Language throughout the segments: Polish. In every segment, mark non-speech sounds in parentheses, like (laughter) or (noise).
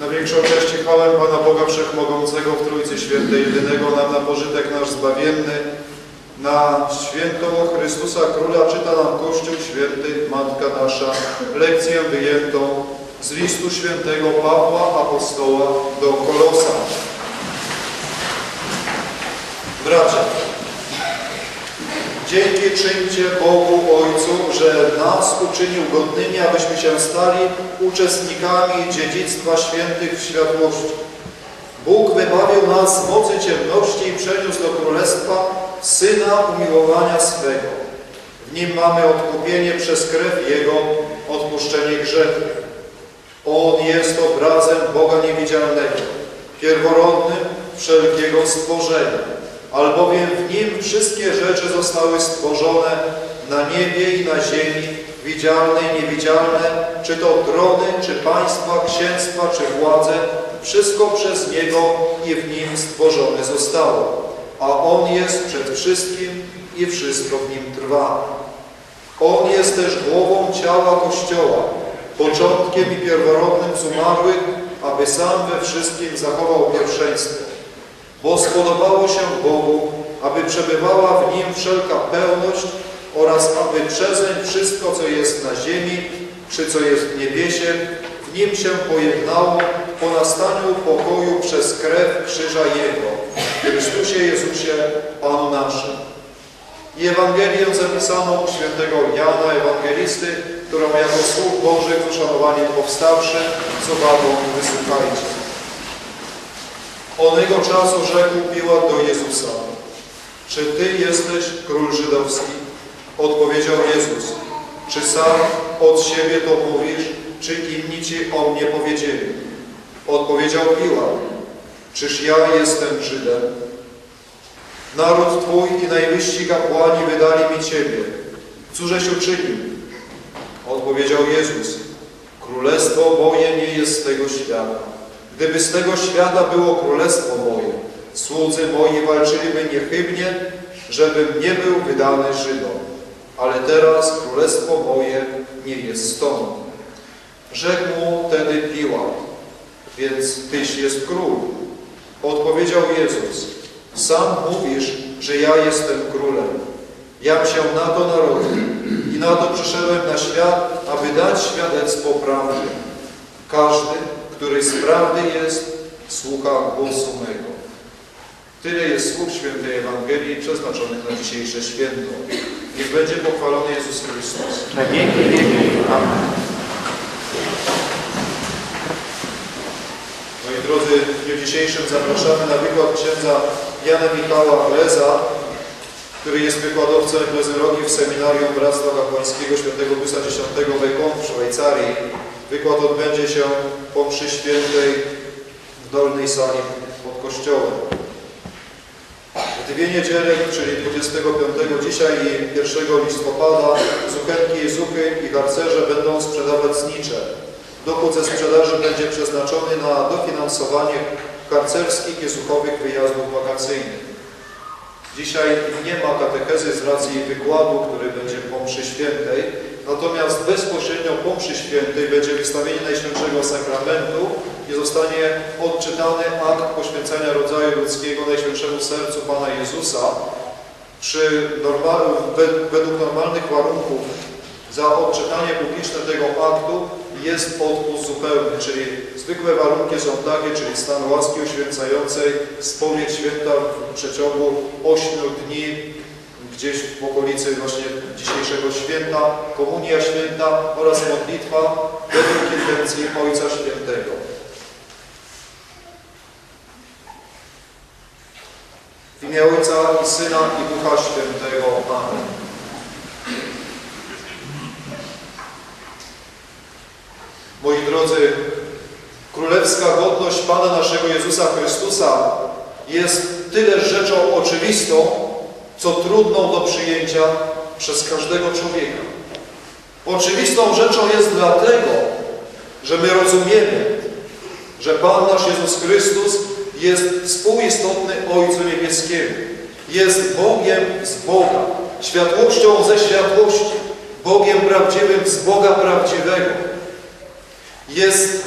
Na większą cześć i chwałę Pana Boga Wszechmogącego w Trójcy Świętej, jedynego nam na pożytek nasz zbawienny, na świętą Chrystusa Króla czyta nam Kościół Święty, Matka nasza, lekcję wyjętą z listu świętego Pawła Apostoła do Kolosa. Bracia, dzięki czyńcie Bogu Ojcu, że nas uczynił godnymi, abyśmy się stali uczestnikami dziedzictwa świętych w światłości. Bóg wybawił nas z mocy ciemności i przeniósł do Królestwa Syna umiłowania swego. W Nim mamy odkupienie przez krew Jego, odpuszczenie grzechów. On jest obrazem Boga niewidzialnego, pierworodnym wszelkiego stworzenia, albowiem w Nim wszystkie rzeczy zostały stworzone na niebie i na ziemi, widzialne i niewidzialne, czy to trony, czy państwa, księstwa, czy władze, wszystko przez Niego i w Nim stworzone zostało. A On jest przed wszystkim i wszystko w Nim trwa. On jest też głową ciała Kościoła, początkiem i pierworodnym z umarłych, aby sam we wszystkim zachował pierwszeństwo. Bo spodobało się Bogu, aby przebywała w Nim wszelka pełność oraz aby przezeń wszystko, co jest na ziemi, czy co jest w niebiesie, w Nim się pojednało po nastaniu pokoju przez krew krzyża Jego, w Chrystusie Jezusie, Panu naszym. I Ewangelię zapisaną świętego Jana Ewangelisty, którą jako słów Bożych z uszanowaniem powstawszy, z uwagą wysłuchajcie. Onego czasu rzekł Piłat do Jezusa, czy Ty jesteś król żydowski? Odpowiedział Jezus, czy sam od siebie to mówisz, czy inni Ci o mnie powiedzieli? Odpowiedział Piłat, czyż ja jestem Żydem? Naród Twój i najwyżsi kapłani wydali mi Ciebie. Cóżeś uczynił? Odpowiedział Jezus, Królestwo moje nie jest z tego świata. Gdyby z tego świata było królestwo moje, słudzy moi walczyliby niechybnie, żebym nie był wydany Żydom. Ale teraz królestwo moje nie jest stąd. Rzekł mu wtedy Piłat, więc Tyś jest król. Odpowiedział Jezus, sam mówisz, że ja jestem królem. Jam się na to narodził i na to przyszedłem na świat, aby dać świadectwo prawdy. Każdy, który z prawdy jest, słucha głosu mego. Tyle jest słów świętej Ewangelii przeznaczonych na dzisiejsze święto. Niech będzie pochwalony Jezus Chrystus. Na wieki. Amen. Moi drodzy, w dniu dzisiejszym zapraszamy na wykład księdza Jana Michała Gleza, który jest wykładowcą eklezjologii w Seminarium Bractwa Kapłańskiego Świętego Piusa X w Ekon w Szwajcarii. Wykład odbędzie się po mszy świętej w dolnej sali pod kościołem. W dwie niedziele, czyli 25 dzisiaj i 1 listopada, zuchenki i zuchy i harcerze będą sprzedawać znicze. Dochód ze sprzedaży będzie przeznaczony na dofinansowanie harcerskich i wyjazdów wakacyjnych. Dzisiaj nie ma katechezy z racji wykładu, który będzie po mszy świętej, natomiast bezpośrednio po mszy świętej będzie wystawienie Najświętszego Sakramentu i zostanie odczytany akt poświęcenia rodzaju ludzkiego Najświętszemu Sercu Pana Jezusa. Przy normal, wed- według normalnych warunków za odczytanie publiczne tego aktu jest odpust zupełny, czyli zwykłe warunki są takie, czyli stan łaski uświęcającej, spowiedź święta w przeciągu 8 dni, gdzieś w okolicy właśnie dzisiejszego święta, komunia święta oraz modlitwa według intencji Ojca Świętego. W imię Ojca i Syna i Ducha Świętego. Amen. Moi drodzy, królewska godność Pana naszego Jezusa Chrystusa jest tyle rzeczą oczywistą, co trudną do przyjęcia przez każdego człowieka. Oczywistą rzeczą jest dlatego, że my rozumiemy, że Pan nasz Jezus Chrystus jest współistotny Ojcu Niebieskiemu. Jest Bogiem z Boga, światłością ze światłości, Bogiem prawdziwym z Boga prawdziwego. Jest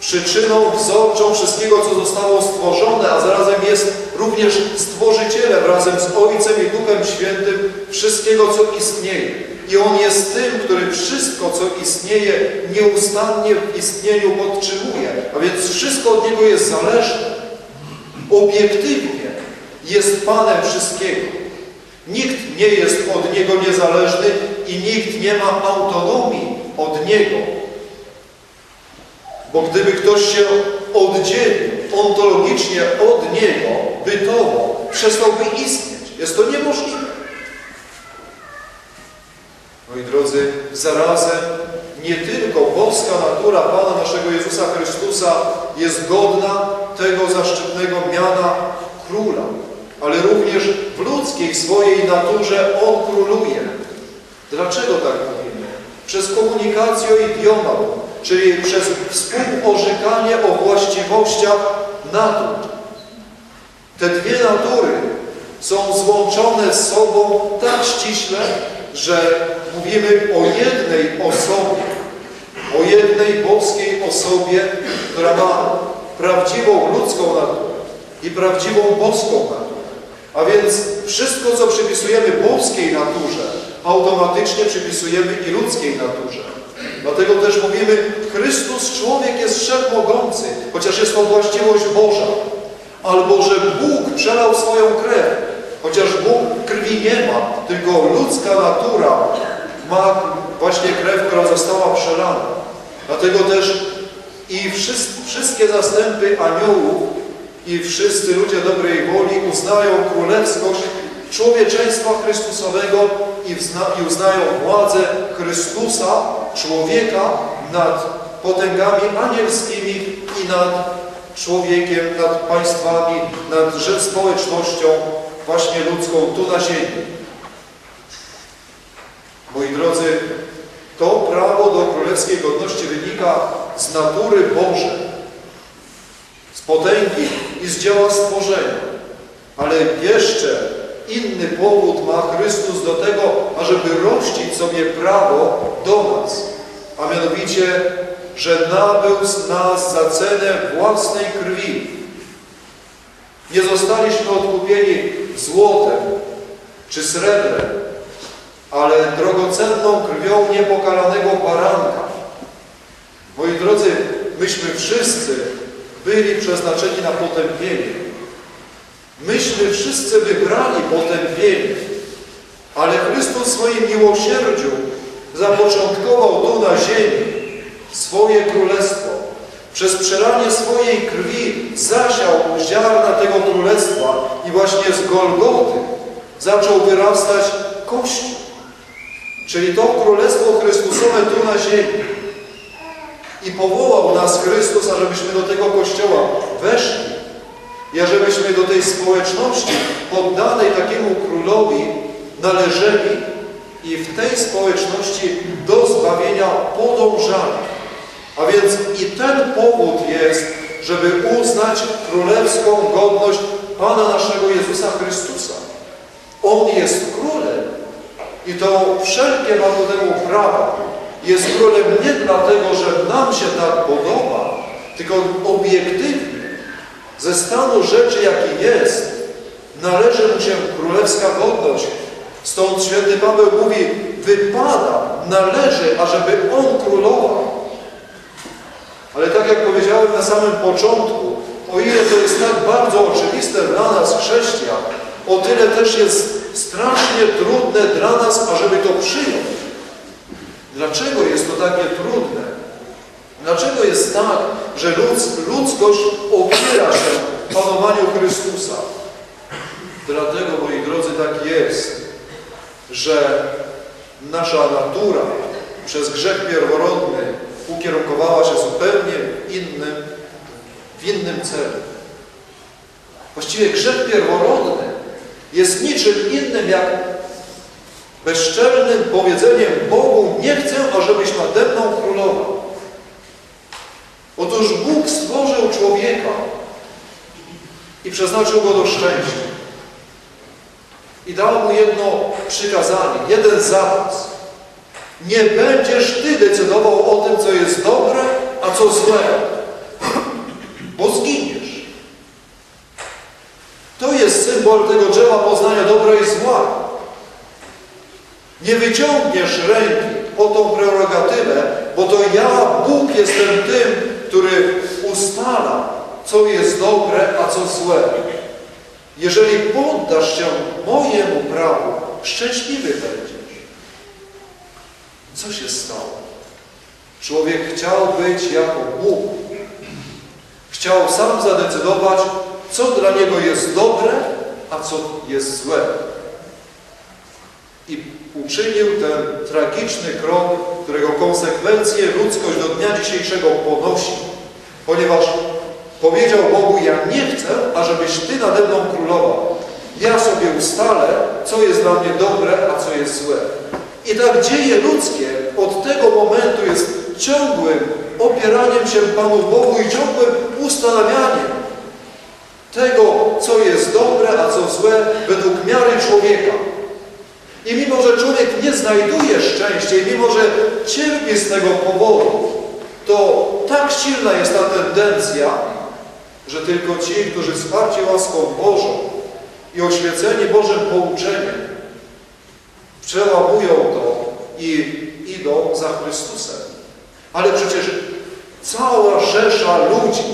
przyczyną wzorczą wszystkiego, co zostało stworzone, a zarazem jest również stworzycielem razem z Ojcem i Duchem Świętym wszystkiego, co istnieje. I On jest tym, który wszystko, co istnieje, nieustannie w istnieniu podtrzymuje. A więc wszystko od Niego jest zależne. Obiektywnie jest Panem wszystkiego. Nikt nie jest od Niego niezależny i nikt nie ma autonomii od Niego. Bo gdyby ktoś się oddzielił ontologicznie od Niego, bytowo, przestałby istnieć. Jest to niemożliwe. Moi drodzy, zarazem nie tylko boska natura Pana naszego Jezusa Chrystusa jest godna tego zaszczytnego miana króla, ale również w ludzkiej swojej naturze On króluje. Dlaczego tak mówimy? Przez komunikację idiomat, czyli przez współorzekanie o właściwościach natur. Te dwie natury są złączone z sobą tak ściśle, że mówimy o jednej osobie, o jednej boskiej osobie, która ma prawdziwą ludzką naturę i prawdziwą boską naturę. A więc wszystko, co przypisujemy boskiej naturze, automatycznie przypisujemy i ludzkiej naturze. Dlatego też mówimy, Chrystus, człowiek jest wszechmogący, chociaż jest to właściwość Boża. Albo, że Bóg przelał swoją krew, chociaż Bóg krwi nie ma, tylko ludzka natura ma właśnie krew, która została przelana. Dlatego też i wszyscy, wszystkie zastępy aniołów i wszyscy ludzie dobrej woli uznają królewskość człowieczeństwa Chrystusowego i, i uznają władzę Chrystusa, człowieka nad potęgami anielskimi i nad człowiekiem, nad państwami, nad że- społecznością właśnie ludzką tu na ziemi. Moi drodzy, to prawo do królewskiej godności wynika z natury Bożej, z potęgi i z dzieła stworzenia. Ale jeszcze inny powód ma Chrystus do tego, ażeby rościć sobie prawo do nas, a mianowicie, że nabył z nas za cenę własnej krwi. Nie zostaliśmy odkupieni złotem czy srebrem, ale drogocenną krwią niepokalanego baranka. Moi drodzy, myśmy wszyscy byli przeznaczeni na potępienie. Myśmy wszyscy wybrali potępienie, ale Chrystus w swoim miłosierdziu zapoczątkował tu na ziemi swoje królestwo. Przez przelanie swojej krwi zasiał ziarna tego królestwa i właśnie z Golgoty zaczął wyrastać Kościół. Czyli to królestwo Chrystusowe tu na ziemi. I powołał nas Chrystus, ażebyśmy do tego Kościoła weszli. I ażebyśmy do tej społeczności poddanej takiemu królowi należeli i w tej społeczności do zbawienia podążali. A więc i ten powód jest, żeby uznać królewską godność Pana naszego Jezusa Chrystusa. On jest królem i to wszelkie ma do temu prawa. Jest królem nie dlatego, że nam się tak podoba, tylko obiektywnie, ze stanu rzeczy, jaki jest, należy mu się królewska godność. Stąd święty Paweł mówi, wypada, należy, ażeby on królował. Ale tak jak powiedziałem na samym początku, o ile to jest tak bardzo oczywiste dla nas, chrześcijan, o tyle też jest strasznie trudne dla nas, ażeby to przyjąć. Dlaczego jest to takie trudne? Dlaczego jest tak, że ludz, ludzkość panowaniu Chrystusa? Dlatego, moi drodzy, tak jest, że nasza natura przez grzech pierworodny ukierunkowała się zupełnie innym, w innym celu. Właściwie grzech pierworodny jest niczym innym jak bezczelnym powiedzeniem Bogu, nie chcę, ażebyś nade mną królował. Otóż Bóg stworzył człowieka i przeznaczył go do szczęścia. I dał mu jedno przykazanie, jeden zapas. Nie będziesz Ty decydował o tym, co jest dobre, a co złe, bo zginiesz. To jest symbol tego drzewa poznania dobra i zła. Nie wyciągniesz ręki o tą prerogatywę, bo to ja, Bóg, jestem tym, który ustala co jest dobre, a co złe. Jeżeli poddasz się mojemu prawu, szczęśliwy będziesz. Co się stało? Człowiek chciał być jako Bóg. Chciał sam zadecydować, co dla niego jest dobre, a co jest złe. I uczynił ten tragiczny krok, którego konsekwencje ludzkość do dnia dzisiejszego ponosi. Ponieważ powiedział Bogu, ja nie chcę, ażebyś Ty nade mną królował. Ja sobie ustalę, co jest dla mnie dobre, a co jest złe. I tak dzieje ludzkie od tego momentu jest ciągłym opieraniem się Panu Bogu i ciągłym ustanawianiem tego, co jest dobre, a co złe, według miary człowieka. I mimo, że człowiek nie znajduje szczęścia i mimo, że cierpi z tego powodu, to tak silna jest ta tendencja, że tylko ci, którzy wsparci łaską Bożą i oświeceni Bożym pouczeniem, przełamują to i idą za Chrystusem. Ale przecież cała rzesza ludzi,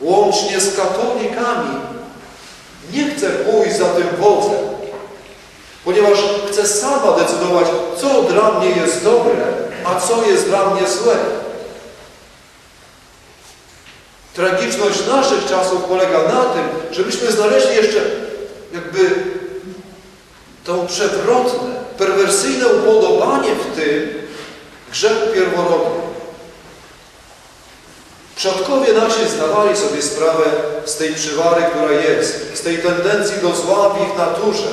łącznie z katolikami, nie chce pójść za tym wodzem, ponieważ chce sama decydować, co dla mnie jest dobre, a co jest dla mnie złe. Tragiczność naszych czasów polega na tym, żebyśmy znaleźli jeszcze jakby to przewrotne, perwersyjne upodobanie w tym grzechu pierworodnym. Przodkowie nasi zdawali sobie sprawę z tej przywary, która jest, z tej tendencji do zła w ich naturze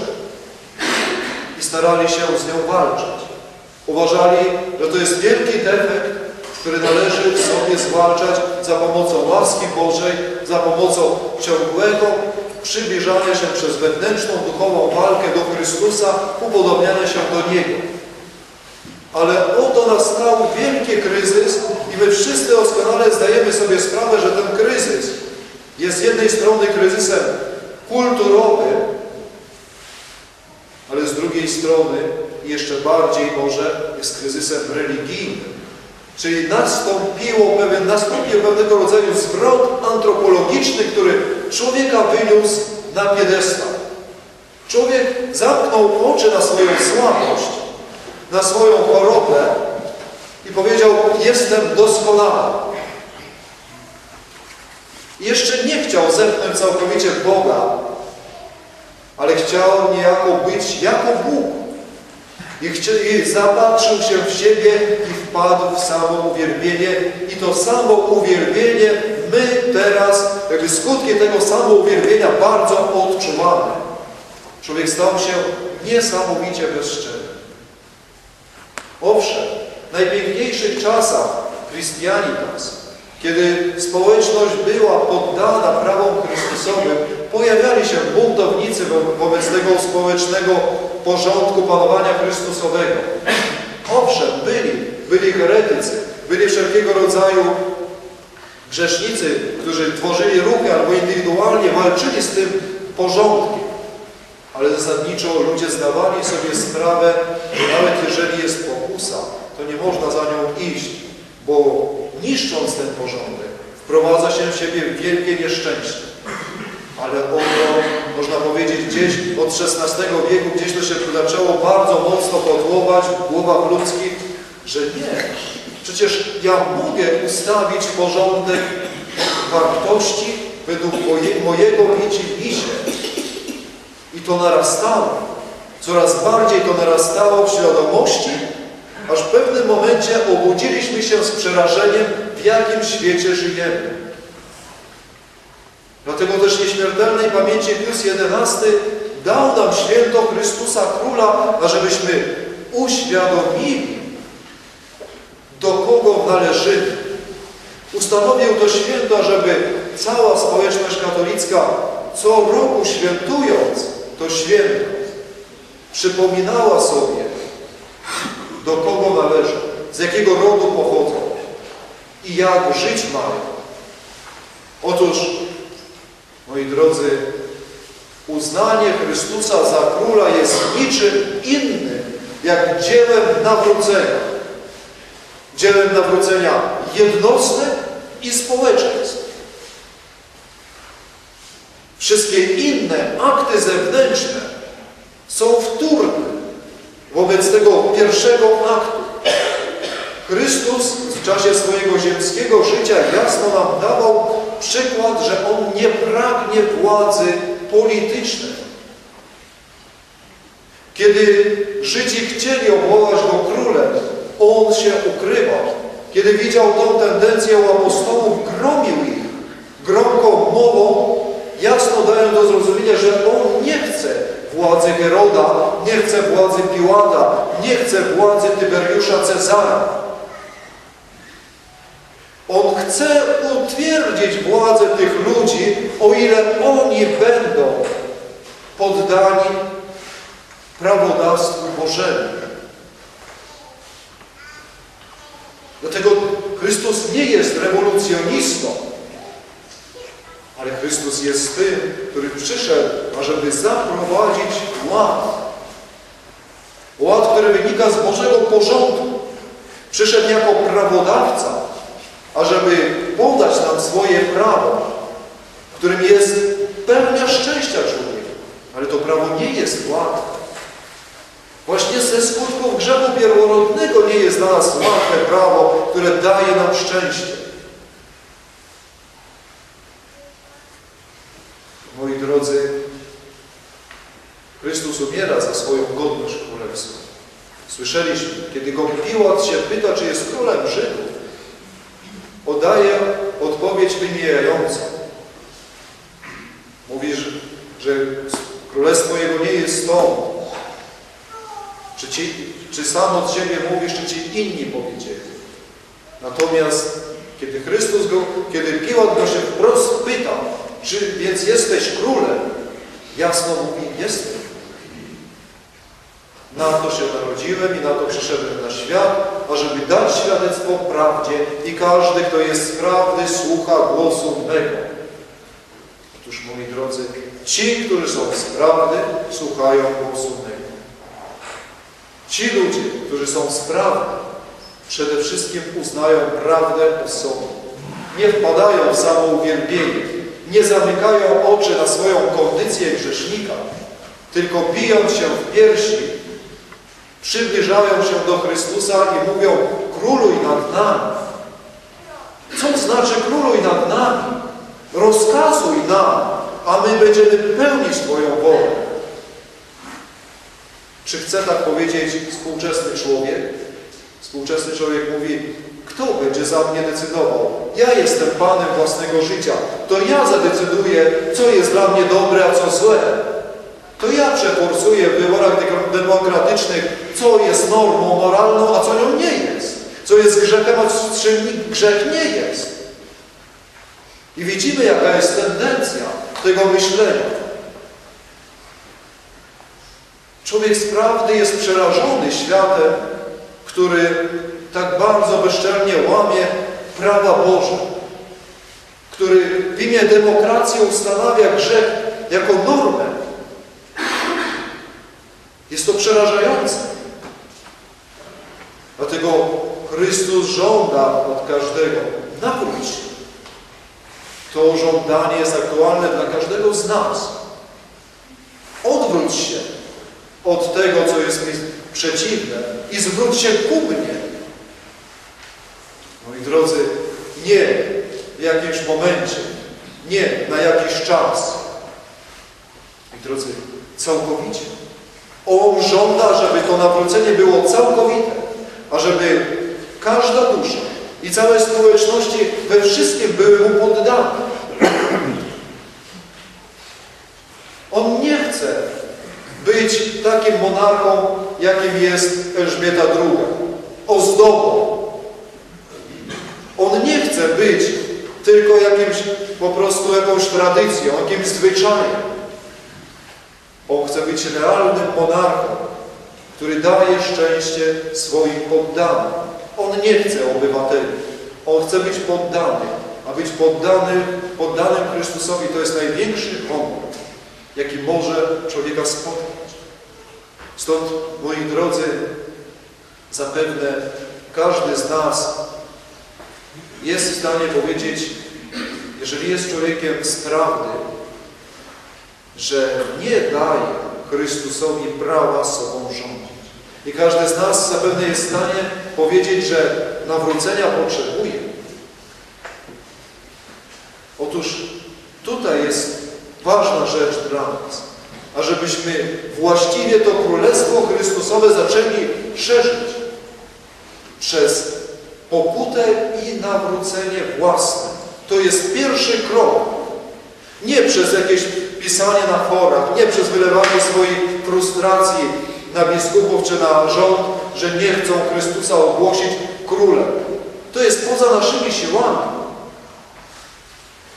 i starali się z nią walczyć. Uważali, że to jest wielki defekt, który należy sobie zwalczać za pomocą łaski Bożej, za pomocą ciągłego przybliżania się przez wewnętrzną, duchową walkę do Chrystusa, upodobniania się do Niego. Ale oto nastał wielki kryzys i my wszyscy doskonale zdajemy sobie sprawę, że ten kryzys jest z jednej strony kryzysem kulturowym, ale z drugiej strony jeszcze bardziej może jest kryzysem religijnym. Czyli nastąpiło pewien, nastąpił pewnego rodzaju zwrot antropologiczny, który człowieka wyniósł na piedestał. Człowiek zamknął oczy na swoją słabość, na swoją chorobę i powiedział, jestem doskonały. Jeszcze nie chciał zepchnąć całkowicie Boga, ale chciał niejako być jako Bóg. I, I zapatrzył się w siebie i wpadł w samo uwielbienie. I to samo uwielbienie my teraz, jakby skutki tego samo uwielbienia bardzo odczuwamy. Człowiek stał się niesamowicie bezczelny. Owszem, w najpiękniejszych czasach Christianitas, kiedy społeczność była poddana prawom Chrystusowym, pojawiali się buntownicy wo wobec tego społecznego porządku panowania Chrystusowego. Owszem, byli, byli heretycy, byli wszelkiego rodzaju grzesznicy, którzy tworzyli ruchy albo indywidualnie walczyli z tym porządkiem. Ale zasadniczo ludzie zdawali sobie sprawę, że nawet jeżeli jest pokusa, to nie można za nią iść, bo niszcząc ten porządek, wprowadza się w siebie wielkie nieszczęście. Ale oto, można powiedzieć, gdzieś od XVI wieku, gdzieś to się zaczęło bardzo mocno podłować w głowach ludzkich, że nie. Przecież ja mogę ustawić porządek wartości według moje, mojego bici misie. I to narastało. Coraz bardziej to narastało w świadomości, aż w pewnym momencie obudziliśmy się z przerażeniem, w jakim świecie żyjemy. Dlatego też nieśmiertelnej pamięci Pius XI dał nam święto Chrystusa Króla, ażebyśmy uświadomili, do kogo należymy. Ustanowił to święto, żeby cała społeczność katolicka co roku świętując to święto przypominała sobie, do kogo należą, z jakiego rodu pochodzą i jak żyć mają. Otóż, moi drodzy, Uznanie Chrystusa za króla jest niczym innym, jak dziełem nawrócenia. Dziełem nawrócenia jednostek i społeczeństw. Wszystkie inne akty zewnętrzne są wtórne wobec tego pierwszego aktu. Chrystus w czasie swojego ziemskiego życia jasno nam dawał przykład, że On nie pragnie władzy politycznej. Kiedy Żydzi chcieli obwołać Go królem, On się ukrywał. Kiedy widział tą tendencję u apostołów, gromił ich gromką mową, jasno dają do zrozumienia, że On nie chce władzy Heroda, nie chce władzy Piłata, nie chce władzy Tyberiusza Cezara. On chce utwierdzić władzę tych ludzi, o ile oni będą poddani prawodawstwu Bożemu. Dlatego Chrystus nie jest rewolucjonistą, ale Chrystus jest tym, który przyszedł, ażeby zaprowadzić ład. Ład, który wynika z Bożego porządku. Przyszedł jako prawodawca, ażeby podać nam swoje prawo, którym jest pełnia szczęścia człowieka. Ale to prawo nie jest łatwe. Właśnie ze skutków grzechu pierworodnego nie jest dla nas łatwe prawo, które daje nam szczęście. Moi drodzy, Chrystus umiera za swoją godność królewską. Słyszeliśmy, kiedy go Piłat się pyta, czy jest królem Żydów, podaje odpowiedź wymijającą. Mówi, że, że królestwo jego nie jest stąd. Czy, ci, czy sam od siebie mówisz, czy ci inni powiedzieli. Natomiast kiedy Chrystus go, kiedy Piłat go się wprost pyta, czy więc jesteś królem, jasno mówi, jestem. Na to się narodziłem i na to przyszedłem na świat, ażeby dać świadectwo prawdzie i każdy, kto jest prawdy, słucha głosu mego. Otóż, moi drodzy, ci, którzy są z prawdy, słuchają głosu mego. Ci ludzie, którzy są z prawdy, przede wszystkim uznają prawdę o sobie. Nie wpadają w samouwielbienie, nie zamykają oczy na swoją kondycję grzesznika, tylko bijąc się w piersi, przybliżają się do Chrystusa i mówią króluj nad nami. Co znaczy króluj nad nami? Rozkazuj nam, a my będziemy pełnić Twoją wolę. Czy chce tak powiedzieć współczesny człowiek? Współczesny człowiek mówi, kto będzie za mnie decydował? Ja jestem Panem własnego życia. To ja zadecyduję, co jest dla mnie dobre, a co złe. To ja przeforsuję w wyborach demokratycznych, co jest normą moralną, a co nią nie jest. Co jest grzechem, a czym grzech nie jest. I widzimy, jaka jest tendencja tego myślenia. Człowiek z prawdy jest przerażony światem, który tak bardzo bezczelnie łamie prawa Boże, który w imię demokracji ustanawia grzech jako normę. Jest to przerażające. Dlatego Chrystus żąda od każdego, nawróć się. To żądanie jest aktualne dla każdego z nas. Odwróć się od tego, co jest mi przeciwne i zwróć się ku mnie. Moi drodzy, nie w jakimś momencie, nie na jakiś czas. Moi drodzy, całkowicie. On żąda, żeby to nawrócenie było całkowite, a żeby każda dusza i całe społeczności we wszystkim były mu poddane. (clears throat) On nie chce być takim monarchą, jakim jest Elżbieta II, ozdobą. On nie chce być tylko jakimś, po prostu jakąś tradycją, jakimś zwyczajem. On chce być realnym monarchą, który daje szczęście swoim poddanym. On nie chce obywateli. On chce być poddany. A być poddany, poddanym Chrystusowi to jest największy honor. jaki może człowieka spotkać. Stąd, moi drodzy, zapewne każdy z nas jest w stanie powiedzieć, jeżeli jest człowiekiem z prawdy, że nie daje Chrystusowi prawa sobą rządzić. I każdy z nas zapewne jest w stanie powiedzieć, że nawrócenia potrzebuje. Otóż tutaj jest ważna rzecz dla nas, ażebyśmy właściwie to Królestwo Chrystusowe zaczęli szerzyć przez pokutę i nawrócenie własne. To jest pierwszy krok. Nie przez jakieś pisanie na forach, nie przez wylewanie swojej frustracji na biskupów czy na rząd, że nie chcą Chrystusa ogłosić królem. To jest poza naszymi siłami.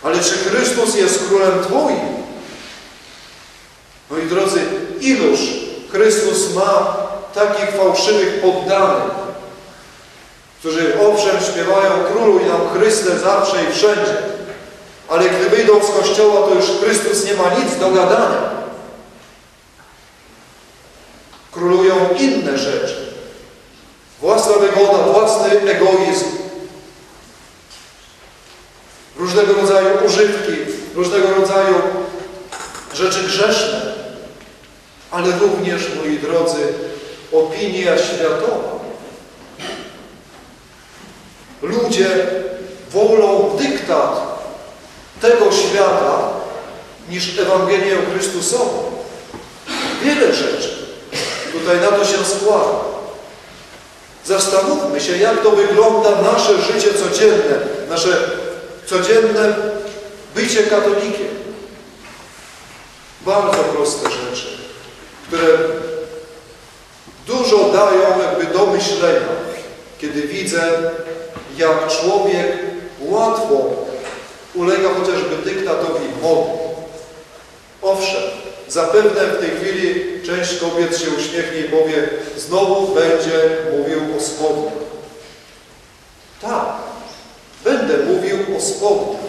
Ale czy Chrystus jest królem Twoim? Moi drodzy, iluż Chrystus ma takich fałszywych poddanych, którzy owszem śpiewają Króluj nam Chryste zawsze i wszędzie, ale gdy wyjdą z kościoła, to już Chrystus nie ma nic do gadania. Królują inne rzeczy. Własna wygoda, własny egoizm, różnego rodzaju używki, różnego rodzaju rzeczy grzeszne, ale również, moi drodzy, opinia światowa. Ludzie wolą dyktat tego świata niż Ewangelię Chrystusową. Wiele rzeczy tutaj na to się składa. Zastanówmy się, jak to wygląda nasze życie codzienne, nasze codzienne bycie katolikiem. Bardzo proste rzeczy, które dużo dają jakby do myślenia, kiedy widzę, jak człowiek łatwo ulega chociażby dyktatowi mody. Owszem, zapewne w tej chwili część kobiet się uśmiechnie i powie, znowu będzie mówił o spodniach. Tak, będę mówił o spodniach.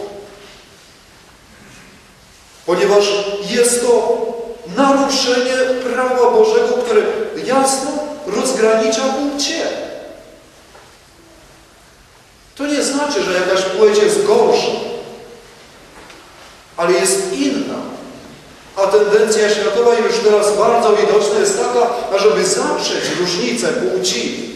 Ponieważ jest to naruszenie prawa Bożego, które jasno rozgranicza płcie. To nie znaczy, że jakaś płeć jest gorsza, ale jest inna. A tendencja światowa już teraz bardzo widoczna jest taka, ażeby zaprzeć różnicę płci.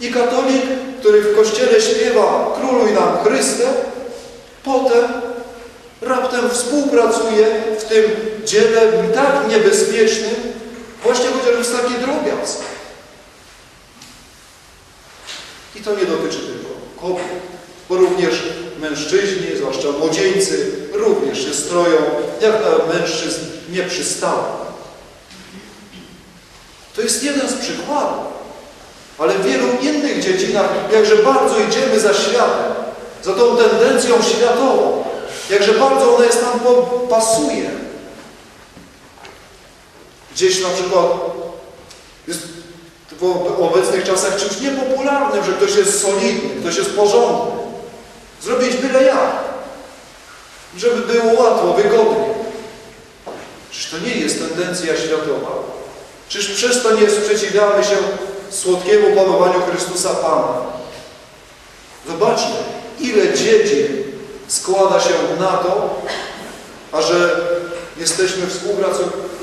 I katolik, który w kościele śpiewa Króluj nam Chryste, potem raptem współpracuje w tym dziele tak niebezpiecznym, właśnie chociaż jest taki drobiazg. I to nie dotyczy tylko kobiet, bo również mężczyźni, zwłaszcza młodzieńcy, również się stroją, jak na mężczyzn nie przystało. To jest jeden z przykładów, ale w wielu innych dziedzinach, jakże bardzo idziemy za światem, za tą tendencją światową, jakże bardzo ona jest nam pasuje. Gdzieś na przykład jest w obecnych czasach czymś niepopularnym, że ktoś jest solidny, ktoś jest porządny. Zrobić byle jak, żeby było łatwo, wygodnie. Czyż to nie jest tendencja światowa? Czyż przez to nie sprzeciwiamy się słodkiemu panowaniu Chrystusa Pana? Zobaczmy, ile dziedzin składa się na to, a że jesteśmy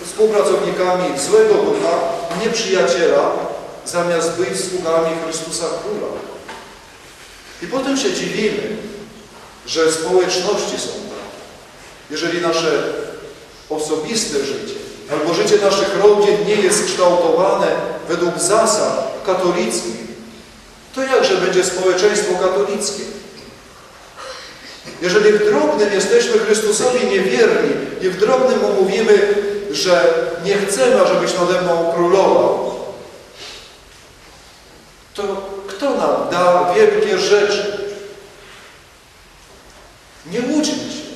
współpracownikami złego ducha, nieprzyjaciela, zamiast być sługami Chrystusa Króla. I potem się dziwimy, że społeczności są takie. Jeżeli nasze osobiste życie albo życie naszych rodzin nie jest kształtowane według zasad katolickich, to jakże będzie społeczeństwo katolickie? Jeżeli w drobnym jesteśmy Chrystusowi niewierni i w drobnym mu mówimy, że nie chcemy, ażebyś nade mną królował, to kto nam da wielkie rzeczy? Nie łudźmy się.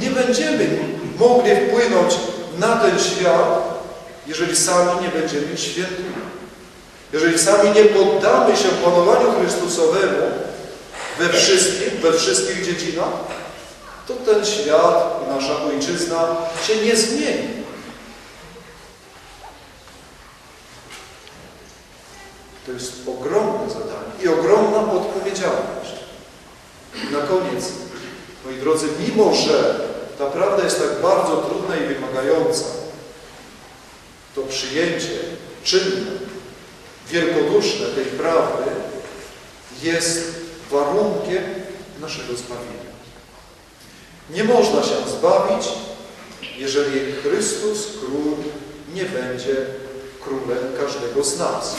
Nie będziemy mogli wpłynąć na ten świat, jeżeli sami nie będziemy świętymi. Jeżeli sami nie poddamy się panowaniu Chrystusowemu we wszystkich, we wszystkich dziedzinach, to ten świat nasza ojczyzna się nie zmieni. To jest ogromne zadanie i ogromna odpowiedzialność. Na koniec, moi drodzy, mimo że ta prawda jest tak bardzo trudna i wymagająca, to przyjęcie czynne, wielkoduszne tej prawdy jest warunkiem naszego zbawienia. Nie można się zbawić, jeżeli Chrystus Król nie będzie królem każdego z nas.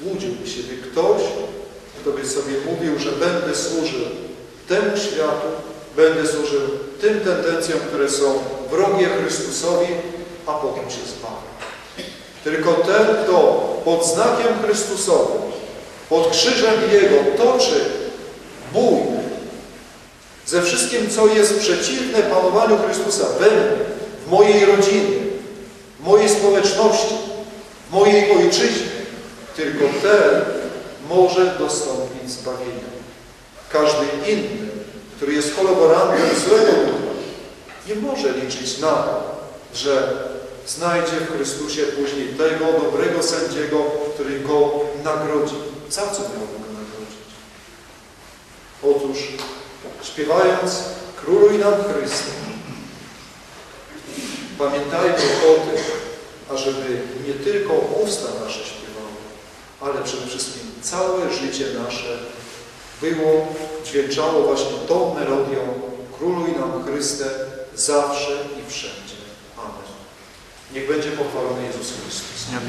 Łudziłby się by ktoś, kto by sobie mówił, że będę służył temu światu, będę służył tym tendencjom, które są wrogie Chrystusowi, a potem się zbawię. Tylko ten, kto pod znakiem Chrystusowym, pod krzyżem Jego toczy bój ze wszystkim, co jest przeciwne panowaniu Chrystusa we mnie, w mojej rodzinie, w mojej społeczności, w mojej ojczyźnie, tylko ten może dostąpić zbawienia. Każdy inny, który jest kolaborantem złego ducha, nie może liczyć na to, że znajdzie w Chrystusie później tego dobrego sędziego, który go nagrodzi. Za co miałby go nagrodzić? Otóż śpiewając Króluj nam Chryste, pamiętajmy o tym, ażeby nie tylko usta nasze ale przede wszystkim całe życie nasze było, dźwięczało właśnie tą melodią Króluj nam Chryste zawsze i wszędzie. Amen. Niech będzie pochwalony Jezus Chrystus. Ja